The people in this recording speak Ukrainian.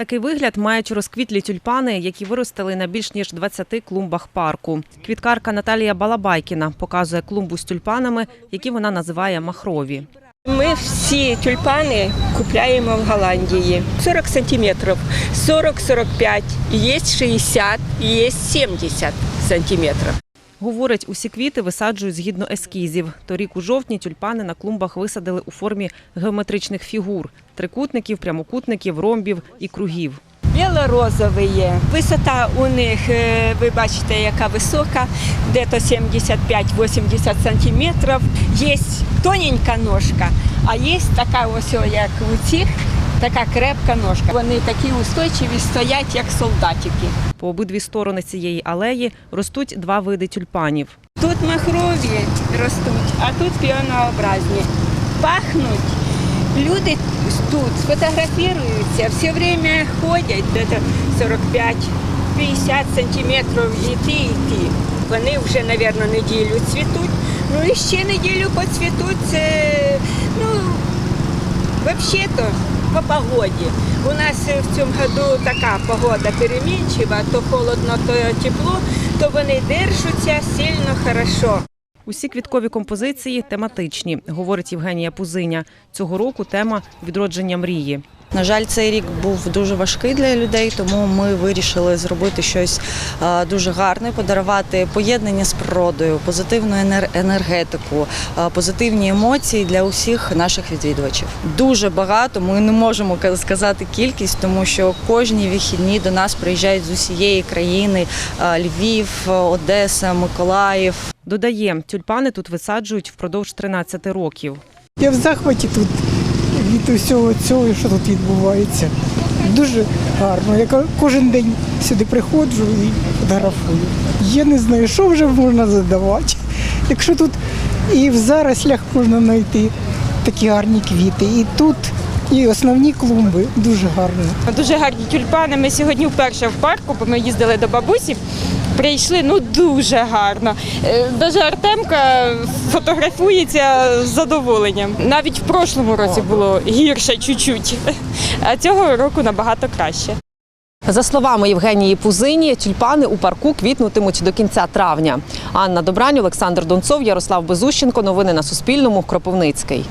Такий вигляд мають розквітлі тюльпани, які виростили на більш ніж 20 клумбах парку. Квіткарка Наталія Балабайкіна показує клумбу з тюльпанами, які вона називає махрові. Ми всі тюльпани купляємо в Голландії. 40 сантиметрів, 40-45, є 60, є 70 сантиметрів. Говорить, усі квіти висаджують згідно ескізів. Торік у жовтні тюльпани на клумбах висадили у формі геометричних фігур – трикутників, прямокутників, ромбів і кругів. Біло-розові є. Висота у них, е, ви бачите, яка висока, десь 75-80 сантиметрів. Є тоненька ножка, а є така ось, як у цих, така крепка ножка. Вони такі устойчиві стоять, як солдатики. По обидві сторони цієї алеї ростуть два види тюльпанів. Тут махрові ростуть, а тут піонообразні. Пахнуть. Люди тут фотографуються, все время ходять де 45-50 сантиметрів іти, іти. Вони вже, мабуть, неділю цвітуть. Ну і ще неділю поцвітуть. Це, ну, взагалі-то по погоді. У нас в цьому году така погода перемінчива, то холодно, то тепло, то вони держаться сильно хорошо. Усі квіткові композиції тематичні, говорить Євгенія Пузиня. Цього року тема відродження мрії. На жаль, цей рік був дуже важкий для людей, тому ми вирішили зробити щось е, дуже гарне, подарувати поєднання з природою, позитивну енергетику, е, позитивні емоції для усіх наших відвідувачів. Дуже багато. Ми не можемо сказати кількість, тому що кожні вихідні до нас приїжджають з усієї країни: е, Львів, Одеса, Миколаїв. Додає, тюльпани тут висаджують впродовж 13 років. Я в захваті тут від усього цього, що тут відбувається. Дуже гарно. Я кожен день сюди приходжу і фотографую. Я не знаю, що вже можна задавати. Якщо тут і в зарослях можна знайти такі гарні квіти, і тут, і основні клумби дуже гарні. Дуже гарні тюльпани. Ми сьогодні вперше в парку, бо ми їздили до бабусі. Прийшли ну дуже гарно. Навіть Артемка фотографується з задоволенням. Навіть в прошлому році було гірше чуть-чуть, а цього року набагато краще. За словами Євгенії Пузині, тюльпани у парку квітнутимуть до кінця травня. Анна Добрань, Олександр Донцов, Ярослав Безущенко. Новини на Суспільному. Кропивницький.